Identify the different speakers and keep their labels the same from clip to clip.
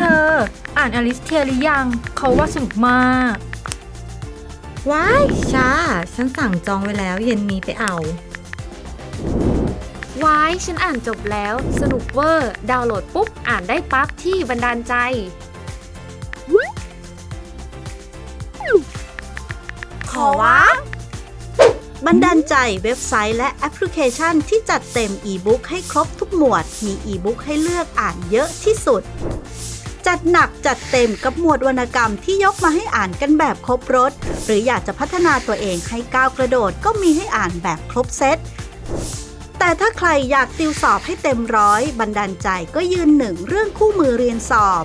Speaker 1: ธอ อ่านอลิสเทียหรือยัง เขาว่าสนุกมาก
Speaker 2: ว้ายชาฉันสั่งจองไว้แล้วเย็นนี้ไปเอา
Speaker 3: วายฉันอ่านจบแล้ว สนุกเวอร์ ดาวน์โหลดปุ๊บ อ่านได้ปั๊บที่บันดาลใจ
Speaker 4: ขอวะบันดาลใจเว็บไซต์และแอปพลิเคชันที่จัดเต็มอีบุ๊กให้ครบทุกหมวด มีอีบุ๊กให้เลือกอ่านเยอะที่สุด จัดหนักจัดเต็มกับหมวดวรรณกรรมที่ยกมาให้อ่านกันแบบครบรถ หรืออยากจะพัฒนาตัวเองให้ก้าวกระโดดก็มีให้อ่านแบบครบเซตแต่ถ้าใครอยากติวสอบให้เต็มร้อยบันดาลใจก็ยืนหนึ่งเรื่องคู่มือเรียนสอบ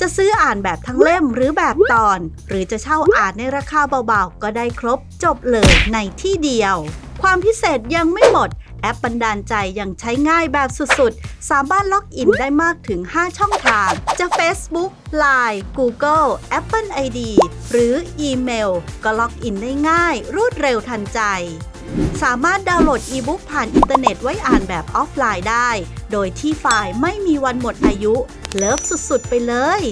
Speaker 4: จะซื้ออ่านแบบทั้งเล่มหรือแบบตอน หรือจะเช่าอ่านในราคาเบาๆ ก็ได้ครบจบเลยในที่เดียว ความพิเศษยังไม่หมด แอปบันดาลใจยังใช้ง่ายแบบสุดๆ สามารถล็อกอินได้มากถึง 5 ช่องทาง จะ Facebook Line Google Apple ID หรืออีเมล ก็ล็อกอินได้ง่าย รวดเร็วทันใจ สามารถดาวน์โหลดอีบุ๊กผ่านอินเทอร์เน็ตไว้อ่านแบบออฟไลน์ได้ โดยที่ไฟล์ไม่มีวันหมดอายุ เลิฟสุดๆ ไปเลย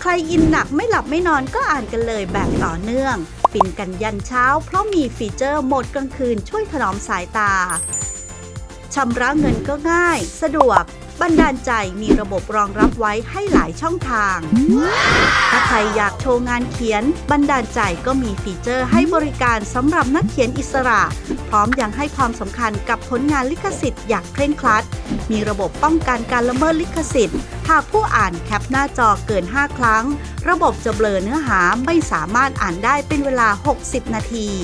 Speaker 4: ใครอินหนักไม่หลับไม่นอนก็อ่านกันเลยแบบต่อเนื่องฟินกันยันเช้า เพราะมีฟีเจอร์โหมดกลางคืนช่วยถนอมสายตา ชำระเงินก็ง่าย สะดวก บันดาลใจมีระบบรองรับไว้ให้หลายช่องทาง ถ้าใครอยากโชว์งานเขียน บันดาลใจก็มีฟีเจอร์ให้บริการสำหรับนักเขียนอิสระ พร้อมยังให้ความสำคัญกับผลงานลิขสิทธิ์อย่างเคร่งครัด มีระบบป้องกันการละเมิดลิขสิทธิ์ หากผู้อ่านแคปหน้าจอเกิน 5 ครั้ง ระบบจะเบลอเนื้อหาไม่สามารถอ่านได้เป็นเวลา 60 นาทีอ่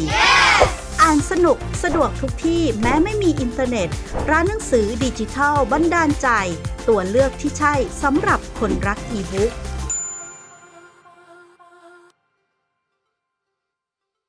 Speaker 4: านสนุกสะดวกทุกที่แม้ไม่มีอินเทอร์เน็ต ร้านหนังสือดิจิทัลบันดาลใจ ตัวเลือกที่ใช่สำหรับคนรักอีบุ๊ก